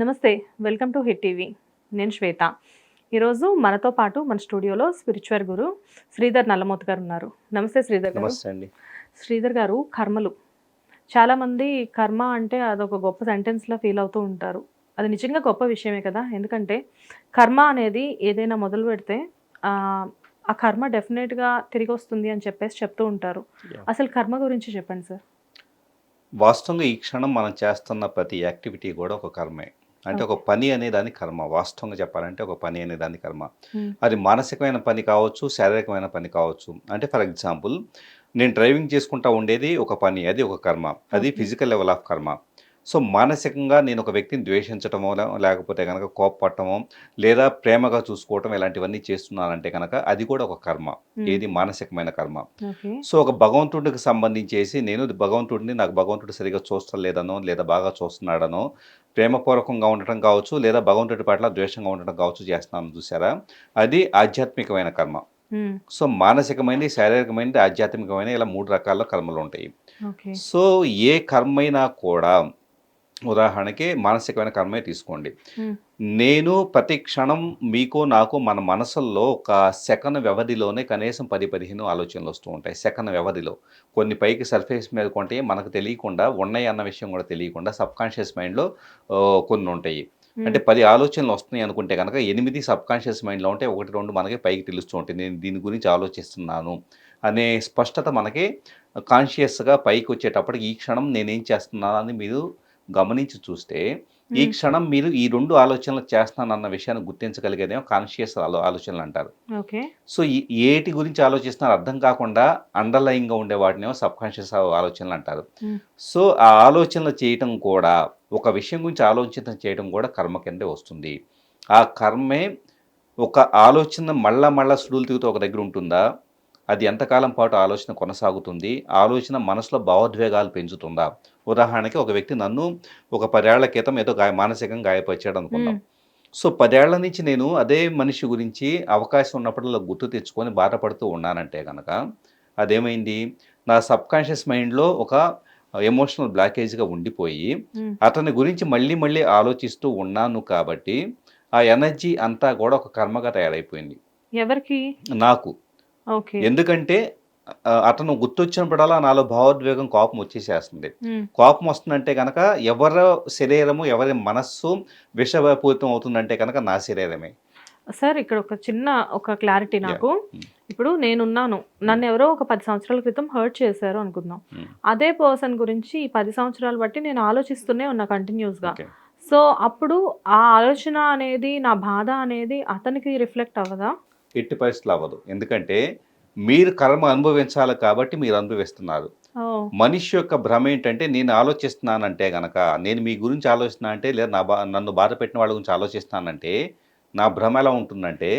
నమస్తే welcome to hit TV. నేను శ్వేత. ఈరోజు మనతో పాటు మన స్టూడియోలో స్పిరిచువల్ గురు శ్రీధర్ నల్లమోత్ గారు ఉన్నారు. నమస్తే శ్రీధర్ గారు. శ్రీధర్ గారు కర్మలు. చాలామంది కర్మ అంటే అదొక గొప్ప సెంటెన్స్లా ఫీల్ అవుతూ ఉంటారు. అది నిజంగా గొప్ప విషయమే కదా? ఎందుకంటే కర్మ అనేది ఏదైనా మొదలు పెడితే ఆ, కర్మ డెఫినెట్గా తిరిగి వస్తుంది అని చెప్పేసి చెప్తూ ఉంటారు. అసలు కర్మ గురించి చెప్పండి సార్. వాస్తవంగా ఈ క్షణం మనం చేస్తున్న ప్రతి యాక్టివిటీ కూడా ఒక కర్మే. అంటే ఒక పని అనే దాని కర్మ. వాస్తవంగా చెప్పాలంటే ఒక పని అనే దాని కర్మ. అది మానసికమైన పని కావచ్చు శారీరకమైన పని కావచ్చు. అంటే ఫర్ ఎగ్జాంపుల్ నేను డ్రైవింగ్ చేసుకుంటా ఉండేది ఒక పని అది ఒక కర్మ. అది. Physical level of karma. So మానసికంగా నేను ఒక వ్యక్తిని ద్వేషించటమో లేకపోతే కనుక కోపపడటమో లేదా ప్రేమగా చూసుకోవటం ఇలాంటివన్నీ చేస్తున్నానంటే కనుక అది కూడా ఒక కర్మ. ఏది మానసికమైన కర్మ. సో ఒక భగవంతుడికి సంబంధించేసి నేను భగవంతుడిని నాకు భగవంతుడు సరిగా చూస్తాం లేదనో లేదా బాగా చూస్తున్నాడనో ప్రేమపూర్వకంగా ఉండటం కావచ్చు లేదా భగవంతుడి పట్ల ద్వేషంగా ఉండటం కావచ్చు చేస్తున్నాను చూసారా? అది ఆధ్యాత్మికమైన కర్మ. సో మానసికమైనది శారీరకమైనది ఆధ్యాత్మికమైన ఇలా మూడు రకాల కర్మలు ఉంటాయి. సో ఏ కర్మైనా కూడా ఉదాహరణకి మానసికమైన కర్మే తీసుకోండి. నేను ప్రతి క్షణం మీకు నాకు మన మనసుల్లో ఒక సెకండ్ వ్యవధిలోనే కనీసం పది పదిహేను ఆలోచనలు వస్తూ ఉంటాయి. సెకండ్ వ్యవధిలో. కొన్ని పైకి సర్ఫేస్ మీద కొంటే మనకు తెలియకుండా ఉన్నాయి అన్న విషయం కూడా తెలియకుండా సబ్ కాన్షియస్ మైండ్లో కొన్ని ఉంటాయి. అంటే పది ఆలోచనలు వస్తున్నాయి అనుకుంటే కనుక ఎనిమిది సబ్ కాన్షియస్ మైండ్లో ఉంటే ఒకటి రెండు మనకి పైకి తెలుస్తూ ఉంటాయి. నేను దీని గురించి ఆలోచిస్తున్నాను అనే స్పష్టత మనకి కాన్షియస్గా పైకి వచ్చేటప్పటికి ఈ క్షణం నేనేం చేస్తున్నాను అని మీరు గమనించి చూస్తే ఈ క్షణం మీరు ఈ రెండు ఆలోచనలు చేస్తున్నాను అన్న విషయాన్ని గుర్తించగలిగేదేమో కాన్షియస్ ఆలో ఆలోచనలు అంటారు. ఓకే. సో ఏటి గురించి ఆలోచిస్తున్నారు అర్థం కాకుండా అండర్లయింగ్గా ఉండే వాటినేమో సబ్ కాన్షియస్ ఆలోచనలు అంటారు. సో ఆ ఆలోచనలు చేయటం కూడా ఒక విషయం గురించి ఆలోచన చేయటం కూడా కర్మ కిందే వస్తుంది. ఆ కర్మే ఒక ఆలోచన మళ్ళా మళ్ళా సుడులు తిరుగుతూ ఒక దగ్గర ఉంటుందా? అది ఎంతకాలం పాటు ఆలోచన కొనసాగుతుంది? ఆలోచన మనసులో భావోద్వేగాలు పెంచుతుందా? ఉదాహరణకి ఒక వ్యక్తి నన్ను ఒక పదేళ్ళ క్రితం ఏదో గాయ మానసికంగా గాయపరిచాడు అనుకుందాం. ఉమ్, సో పదేళ్ళ నుంచి నేను అదే మనిషి గురించి అవకాశం ఉన్నప్పుడల్లా గుర్తు తెచ్చుకొని బాధపడుతూ ఉన్నానంటే కనుక అదేమైంది? నా సబ్ కాన్షియస్ మైండ్లో ఒక ఎమోషనల్ బ్లాకేజ్గా ఉండిపోయి అతని గురించి మళ్ళీ మళ్ళీ ఆలోచిస్తూ ఉన్నాను కాబట్టి ఆ ఎనర్జీ అంతా కూడా ఒక కర్మగా తయారైపోయింది. ఎవరికి? నాకు. ఎందుకంటే అతను గుర్తొచ్చినప్పుడల్లా నాలో భావోద్వేగం కోపం వచ్చేసేస్తుంది. కోపం వస్తుందంటే కనుక ఎవరి శరీరము ఎవరి మనస్సు విషపూరితం అవుతుందంటే కనుక నా శరీరమే. సార్ ఇక్కడ ఒక చిన్న ఒక క్లారిటీ నాకు. ఇప్పుడు నేనున్నాను. నన్ను ఎవరో ఒక పది సంవత్సరాల క్రితం హర్ట్ చేశారు అనుకుందాం. అదే పర్సన్ గురించి ఈ పది సంవత్సరాలు బట్టి నేను ఆలోచిస్తూనే ఉన్నా కంటిన్యూస్గా ఓకే. సో అప్పుడు ఆ ఆలోచన అనేది నా బాధ అనేది అతనికి రిఫ్లెక్ట్ అవ్వదా? ఎట్టి పరిస్థితులు అవ్వదు. ఎందుకంటే మీరు కర్మ అనుభవించాలి కాబట్టి మీరు అనుభవిస్తున్నారు. మనిషి యొక్క భ్రమ ఏంటంటే నేను ఆలోచిస్తున్నానంటే గనక నేను మీ గురించి ఆలోచిస్తున్నా అంటే లేదా నా బా నన్ను బాధ పెట్టిన వాళ్ళ గురించి ఆలోచిస్తానంటే నా భ్రమ ఎలా ఉంటుందంటే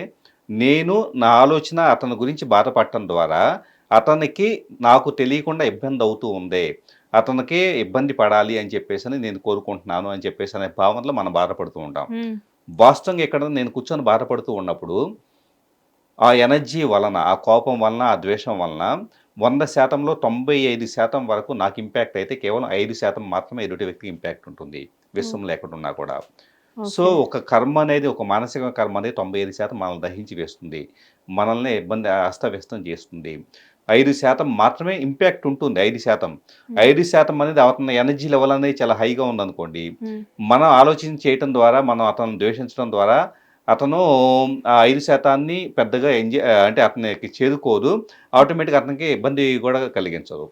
నేను నా ఆలోచన అతని గురించి బాధపడటం ద్వారా అతనికి నాకు తెలియకుండా ఇబ్బంది అవుతూ ఉంది అతనికి ఇబ్బంది పడాలి అని చెప్పేసి అని నేను కోరుకుంటున్నాను అని చెప్పేసి అనే భావనలో మనం బాధపడుతూ ఉంటాం. వాస్తవంగా ఇక్కడ నేను కూర్చొని బాధపడుతూ ఉన్నప్పుడు ఆ ఎనర్జీ వలన ఆ కోపం వలన ఆ ద్వేషం వలన వంద శాతంలో తొంభై ఐదు శాతం వరకు నాకు ఇంపాక్ట్ అయితే కేవలం ఐదు శాతం మాత్రమే ఎదుటి వ్యక్తికి ఇంపాక్ట్ ఉంటుంది. విశ్వంలో ఎక్కడున్నా కూడా. సో. ఒక కర్మ అనేది ఒక మానసిక కర్మ అనేది తొంభై ఐదు శాతం మనల్ని దహించి వేస్తుంది. మనల్ని ఇబ్బంది అస్తవ్యస్తం చేస్తుంది. ఐదు శాతం మాత్రమే ఇంపాక్ట్ ఉంటుంది ఐదు శాతం. ఐదు శాతం అనేది అతని ఎనర్జీ లెవెల్ అనేది చాలా హైగా ఉందనుకోండి. మనం ఆలోచన చేయటం ద్వారా మనం అతను ద్వేషించడం ద్వారా అతను ఆ ఐదు శాతాన్ని పెద్దగా ఎంజాయ్ అంటే అతనికి చేరుకోదు ఆటోమేటిక్గా అతనికి ఇబ్బంది కూడా కలిగించదు.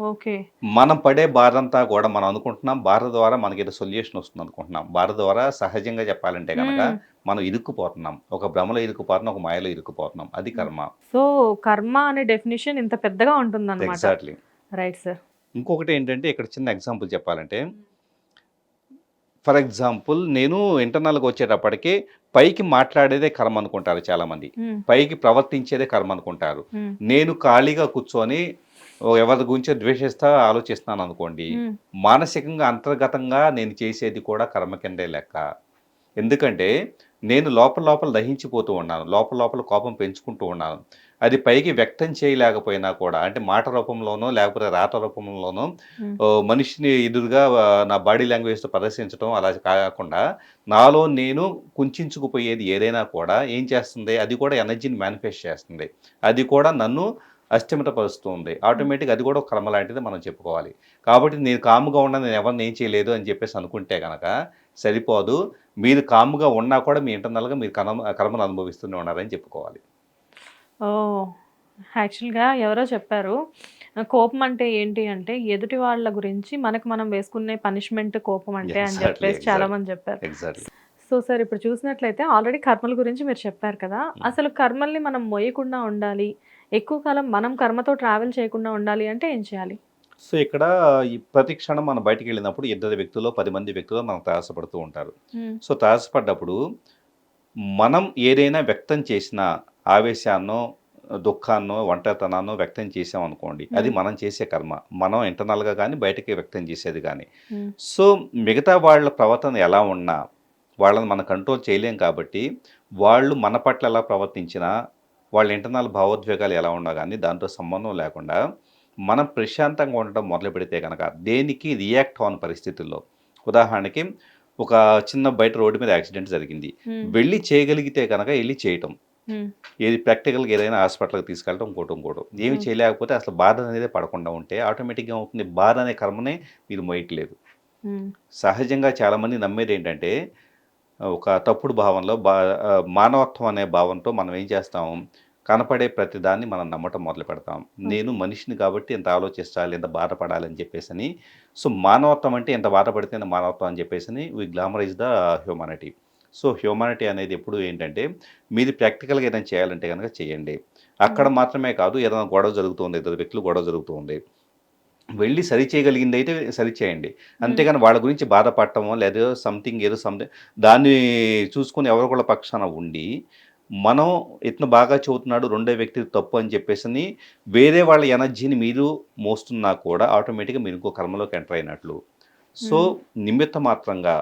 ఓకే. మనం పడే బాధ అంతా కూడా మనం అనుకుంటున్నాం. బాధ ద్వారా మనకి ఏదో సొల్యూషన్ వస్తుంది అనుకుంటున్నాం. బాధ ద్వారా సహజంగా చెప్పాలంటే కనుక. మనం ఇరుక్కుపోతున్నాం. ఒక భ్రమలో ఇరుక్కుపోతున్నాం ఒక మాయలో ఇరుక్కుపోతున్నాం. అది కర్మ. సో కర్మ అనే డెఫినేషన్ ఇంత పెద్దగా ఉంటుంది ఎగ్జాక్ట్లీ. Right sir. ఇంకొకటి ఏంటంటే ఇక్కడ చిన్న ఎగ్జాంపుల్ చెప్పాలంటే ఫర్ ఎగ్జాంపుల్ నేను ఇంటర్నల్గా వచ్చేటప్పటికి పైకి మాట్లాడేదే కర్మ అనుకుంటారు చాలామంది. పైకి ప్రవర్తించేదే కర్మ అనుకుంటారు. నేను ఖాళీగా కూర్చొని ఎవరి గురించో ద్వేషిస్తా ఆలోచిస్తున్నాను అనుకోండి మానసికంగా అంతర్గతంగా నేను చేసేది కూడా కర్మ కిందే లెక్క. ఎందుకంటే నేను లోపల లోపల దహించిపోతూ ఉన్నాను లోపల లోపల కోపం పెంచుకుంటూ ఉన్నాను. అది పైకి వ్యక్తం చేయలేకపోయినా కూడా అంటే మాట రూపంలోనో లేకపోతే రాత రూపంలోనో మనిషిని ఎదురుగా నా బాడీ లాంగ్వేజ్తో ప్రదర్శించడం అలా కాకుండా నాలో నేను కుంచుకుపోయేది ఏదైనా కూడా ఏం చేస్తుంది? అది కూడా ఎనర్జీని మేనిఫెస్ట్ చేస్తుంది. అది కూడా నన్ను అస్థిమితపరుస్తుంది. ఆటోమేటిక్ అది కూడా ఒక కర్మ లాంటిది మనం చెప్పుకోవాలి. కాబట్టి నేను కాముగా ఉన్నా నేను ఎవరిని ఏం చేయలేదు అని చెప్పేసి అనుకుంటే కనుక సరిపోదు. మీరు కాముగా ఉన్నా కూడా మీ ఇంటర్నల్గా మీరు కర్మ కర్మను అనుభవిస్తూనే ఉన్నారని చెప్పుకోవాలి. ఓ యాక్చువల్గా ఎవరో చెప్పారు కోపం అంటే ఏంటి అంటే ఎదుటి వాళ్ళ గురించి మనకు మనం వేసుకునే పనిష్మెంట్ కోపం అంటే అని చెప్పేసి చాలా. మంది చెప్పారు. సో సార్ ఇప్పుడు చూసినట్లయితే ఆల్రెడీ కర్మల గురించి మీరు చెప్పారు కదా అసలు కర్మల్ని మనం మొయ్యకుండా ఉండాలి ఎక్కువ కాలం మనం కర్మతో ట్రావెల్ చేయకుండా ఉండాలి అంటే ఏం చేయాలి? సో ఇక్కడ ఈ ప్రతి క్షణం మనం బయటికి వెళ్ళినప్పుడు ఇద్దరు వ్యక్తులు పది మంది వ్యక్తులు మనం తారసపడుతూ ఉంటారు. ఉమ్, సో తారసపడ్డప్పుడు మనం ఏదైనా వ్యక్తం చేసిన ఆవేశాన్నో దుఃఖాన్నో ఒంటరితనాన్నో వ్యక్తం చేసాం అనుకోండి అది. మనం చేసే కర్మ. మనం ఇంటర్నల్గా కానీ బయటకి వ్యక్తం చేసేది కానీ సో మిగతా వాళ్ళ ప్రవర్తన ఎలా ఉన్నా వాళ్ళని మనం కంట్రోల్ చేయలేం కాబట్టి వాళ్ళు మన పట్ల ఎలా ప్రవర్తించినా వాళ్ళ ఇంటర్నల్ భావోద్వేగాలు ఎలా ఉన్నా కానీ దాంతో సంబంధం లేకుండా మనం ప్రశాంతంగా ఉండటం మొదలు పెడితే కనుక దేనికి రియాక్ట్ అవ్వని పరిస్థితుల్లో. ఉదాహరణకి ఒక చిన్న బయట రోడ్డు మీద యాక్సిడెంట్ జరిగింది. వెళ్ళి చేయగలిగితే కనుక వెళ్ళి చేయటం. ఏది ప్రాక్టికల్గా ఏదైనా హాస్పిటల్కి తీసుకెళ్ళటం ఇంకోటి ఇంకోటి. ఏమి. చేయలేకపోతే అసలు బాధ అనేది పడకుండా ఉంటే ఆటోమేటిక్గా అవుతుంది బాధ అనే కర్మనే మీరు మోయట్లేదు. సహజంగా చాలామంది నమ్మేది ఏంటంటే ఒక తప్పుడు భావంలో బా మానవత్వం అనే భావంతో మనం ఏం చేస్తాం? కనపడే ప్రతి దాన్ని మనం నమ్మటం మొదలు పెడతాం. నేను మనిషిని కాబట్టి ఎంత ఆలోచించాలి ఎంత బాధపడాలి అని చెప్పేసి అని సో మానవత్వం అంటే ఎంత బాధపడితే ఎంత మానవత్వం అని చెప్పేసి అని we glamorize the humanity so humanity అనేది ఎప్పుడు ఏంటంటే మీది ప్రాక్టికల్గా ఏదైనా చేయాలంటే కనుక చేయండి. అక్కడ మాత్రమే కాదు ఏదైనా గొడవ జరుగుతుంది ఇద్దరు వ్యక్తులు గొడవ జరుగుతుంది. వెళ్ళి సరి చేయగలిగింది అయితే సరి చేయండి. అంతేగాని వాళ్ళ గురించి బాధపడటమో లేదా సంథింగ్ ఏదో సంథింగ్ దాన్ని చూసుకొని ఎవరు కూడా పక్షాన ఉండి మనం ఇతను బాగా చదువుతున్నాడు రెండో వ్యక్తి తప్పు అని చెప్పేసి వేరే వాళ్ళ ఎనర్జీని మీరు మోస్తున్నా కూడా ఆటోమేటిక్గా మీరు ఇంకో కర్మలోకి ఎంటర్ అయినట్లు. సో నిమిత్త మాత్రంగా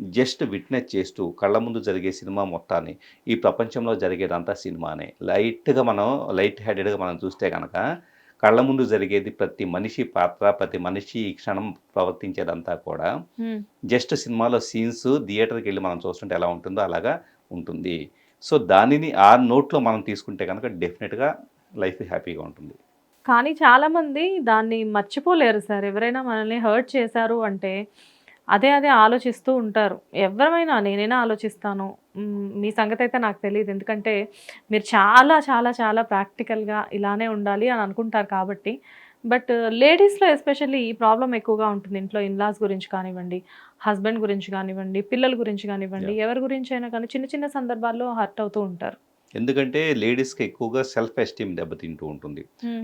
జస్ట్ విట్నెస్ చేస్తూ కళ్ళ ముందు జరిగే సినిమా మొత్తాన్ని ఈ ప్రపంచంలో జరిగేదంతా సినిమానే. లైట్గా మనం లైట్ హెడెడ్గా మనం చూస్తే కనుక కళ్ళ ముందు జరిగేది ప్రతి మనిషి పాత్ర ప్రతి మనిషి ఈ క్షణం ప్రవర్తించేదంతా కూడా. జస్ట్ సినిమాలో సీన్స్ థియేటర్కి వెళ్ళి మనం చూస్తుంటే ఎలా ఉంటుందో అలాగా ఉంటుంది. సో దానిని ఆ నోట్లో మనం తీసుకుంటే కనుక డెఫినెట్గా లైఫ్ హ్యాపీగా ఉంటుంది. కానీ చాలా మంది దాన్ని మర్చిపోలేరు సార్. ఎవరైనా మనల్ని హర్ట్ చేశారు అంటే అదే అదే ఆలోచిస్తూ ఉంటారు. ఎవరైనా నేనైనా ఆలోచిస్తాను. మ్, మీ సంగతి అయితే నాకు తెలియదు ఎందుకంటే మీరు చాలా చాలా చాలా ప్రాక్టికల్గా ఇలానే ఉండాలి అని అనుకుంటారు కాబట్టి. బట్ లేడీస్లో ఎస్పెషల్లీ ఈ ప్రాబ్లం ఎక్కువగా ఉంటుంది. ఇంట్లో ఇన్లాస్ గురించి కానివ్వండి హస్బెండ్ గురించి కానివ్వండి పిల్లల గురించి కానివ్వండి ఎవరి గురించి అయినా కానీ చిన్న చిన్న సందర్భాల్లో హర్ట్ అవుతూ ఉంటారు. ఎందుకంటే లేడీస్కి ఎక్కువగా సెల్ఫ్ ఎస్టీమ్ దెబ్బతింటూ ఉంటుంది.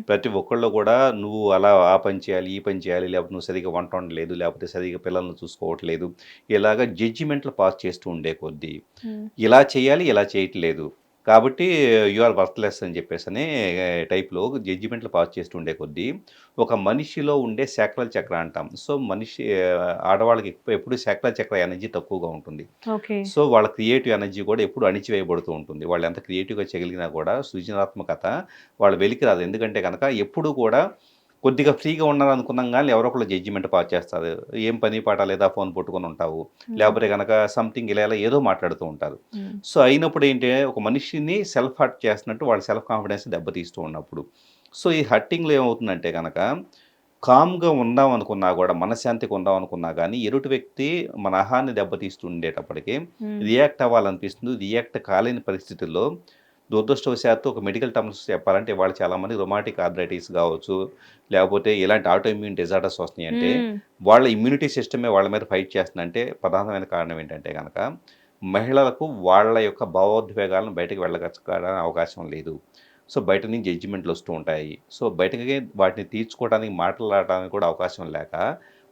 ప్రతి ఒక్కళ్ళు కూడా నువ్వు అలా ఆ పని చేయాలి ఈ పని చేయాలి లేకపోతే నువ్వు సరిగా వంట వండలేదు లేకపోతే సరిగా పిల్లల్ని చూసుకోవట్లేదు ఇలాగ జడ్జిమెంట్లు పాస్ చేస్తూ ఉండే కొద్దీ ఇలా చేయాలి ఇలా చేయట్లేదు. కాబట్టి యు ఆర్ వర్త్లెస్ అని చెప్పేసి అనే టైప్లో జడ్జిమెంట్లు పాస్ చేస్తూ ఉండే కొద్దీ ఒక మనిషిలో ఉండే శాక్రల్ చక్ర అంటాం. సో మనిషి ఆడవాళ్ళకి ఎప్పుడు శాక్రల్ చక్ర ఎనర్జీ తక్కువగా ఉంటుంది. ఓకే. సో వాళ్ళ క్రియేటివ్ ఎనర్జీ కూడా ఎప్పుడు అణిచివేయబడుతూ ఉంటుంది. వాళ్ళు ఎంత క్రియేటివ్గా చేయగలిగినా కూడా సృజనాత్మకత వాళ్ళ వెలికి రాదు. ఎందుకంటే కనుక ఎప్పుడు కూడా కొద్దిగా ఫ్రీగా ఉన్నారనుకున్నాం కానీ ఎవరో ఒకళ్ళు జడ్జిమెంట్ పాస్ చేస్తారు. ఏం పని పాట లేదా ఫోన్ పట్టుకొని ఉంటావు? లేకపోతే కనుక సంథింగ్ ఇలా ఇలా ఏదో మాట్లాడుతూ ఉంటారు. సో అయినప్పుడు ఏంటి ఒక మనిషిని సెల్ఫ్ హర్ట్ చేస్తున్నట్టు వాళ్ళ సెల్ఫ్ కాన్ఫిడెన్స్ దెబ్బతీస్తూ ఉన్నప్పుడు. సో ఈ హర్టింగ్లో ఏమవుతుందంటే కనుక కామ్గా ఉందాం అనుకున్నా కూడా మనశ్శాంతిగా ఉందాం అనుకున్నా కానీ ఎరుటి వ్యక్తి మన అహాన్ని దెబ్బతీస్తూ ఉండేటప్పటికి మ్, రియాక్ట్ అవ్వాలనిపిస్తుంది. రియాక్ట్ కాలేని పరిస్థితుల్లో దురదృష్టవశాత్తు ఒక మెడికల్ టర్మ్స్ చెప్పాలంటే వాళ్ళు చాలామంది రొమాటిక్ ఆర్థరైటిస్ కావచ్చు లేకపోతే ఇలాంటి ఆటో ఇమ్యూన్ డిజార్డర్స్ వస్తున్నాయి అంటే వాళ్ళ ఇమ్యూనిటీ సిస్టమే వాళ్ళ మీద ఫైట్ చేస్తుందంటే ప్రధానమైన కారణం ఏంటంటే కనుక మహిళలకు వాళ్ళ యొక్క భావోద్వేగాలను బయటకు వెళ్ళగచ్చడానికి అవకాశం లేదు. సో బయట నుంచి జడ్జిమెంట్లు వస్తూ ఉంటాయి. సో బయటకి వాటిని తీర్చుకోవడానికి మాట్లాడడానికి కూడా అవకాశం లేక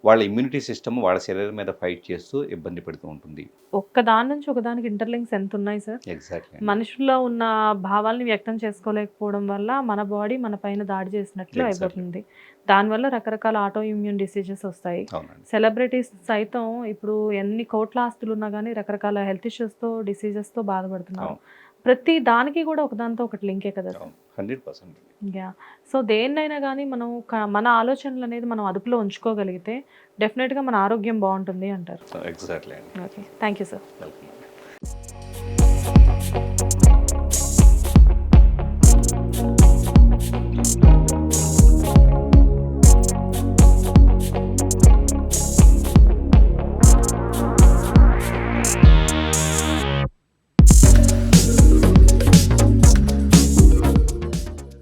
వాళ్ళ ఇమ్యూనిటీ సిస్టమ్ వాళ్ళ శరీరం మీద ఫైట్ చేస్తూ ఇబ్బంది పెడుతూ ఉంటుంది. ఒక్క దాని నుంచి ఒకదానికి ఇంటర్లింక్స్ ఎంత ఉన్నాయి సార్. ఎగ్జాక్ట్లీ మనుషుల్లో ఉన్న భావాల్ని వ్యక్తం చేసుకోలేకపోవడం వల్ల మన బాడీ మన పైన దాడి చేసినట్లు. అయిపోతుంది. దానివల్ల రకరకాల ఆటో ఇమ్యూన్ డిసీజెస్ వస్తాయి సెలబ్రిటీస్ సైతం ఇప్పుడు ఎన్ని కోట్ల ఆస్తులు ఉన్నా కానీ రకరకాల హెల్త్ ఇష్యూస్తో డిసీజెస్తో బాధపడుతున్నారు. ప్రతి దానికి కూడా ఒకదానితో ఒకటి లింకే కదా sir? Hundred percent. Yeah. So దేన్నైనా కానీ మనం మన ఆలోచనలు అనేది మనం అదుపులో ఉంచుకోగలిగితే డెఫినెట్గా మన ఆరోగ్యం బాగుంటుంది అంటారు. Exactly okay. Thank you sir. Welcome.